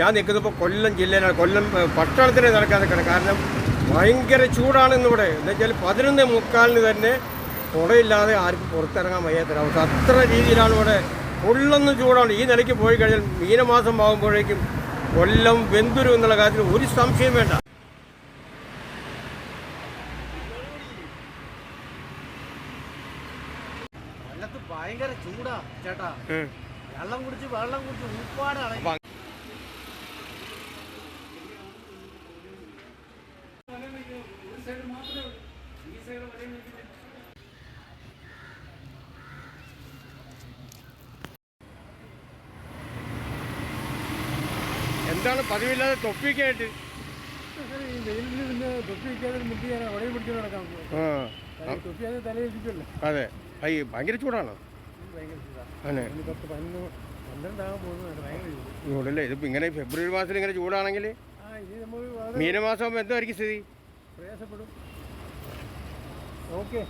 ഞാൻ നിൽക്കുന്നപ്പോൾ കൊല്ലം ജില്ലയിലാണ്. കൊല്ലം പട്ടണത്തിന് നടക്കാൻ നിൽക്കണം കാരണം ഭയങ്കര ചൂടാണ് ഇന്നിവിടെ എന്ന് വെച്ചാൽ പതിനൊന്ന് മുക്കാലിന് തന്നെ കുടയില്ലാതെ ആർക്കും പുറത്തിറങ്ങാൻ വയ്യാത്തൊരവസ്ഥ അത്ര രീതിയിലാണ് ഇവിടെ കൊള്ളൊന്നും ചൂടാണ്. ഈ നിലയ്ക്ക് പോയി കഴിഞ്ഞാൽ മീനമാസം ആകുമ്പോഴേക്കും കൊല്ലം വെന്തുരു എന്നുള്ള കാര്യത്തിൽ ഒരു സംശയം വേണ്ട. ഭയങ്കര ചൂടാ ചേട്ടാ. വെള്ളം കുടിച്ച് വെള്ളം കുടിച്ച് ഉപ്പാടാണ് അതെ പതിവില്ലാതെ തൊപ്പിക്കായിട്ട് അതെ. അയ്യ ഭയങ്കര ചൂടാണോ? ചൂടല്ലേ ഇതിപ്പോ ഇങ്ങനെ ഫെബ്രുവരി മാസത്തിൽ ഇങ്ങനെ ചൂടാണെങ്കിൽ മീനമാസം എന്തായിരിക്കും സ്ഥിതി? പ്രയാസപ്പെടും. ഓക്കെ.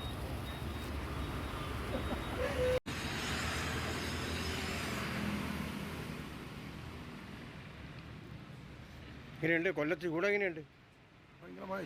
ഇങ്ങനെയുണ്ട്? കൊല്ലത്ത് കൂടെ എങ്ങനെയുണ്ട്? ഭയങ്കരമായ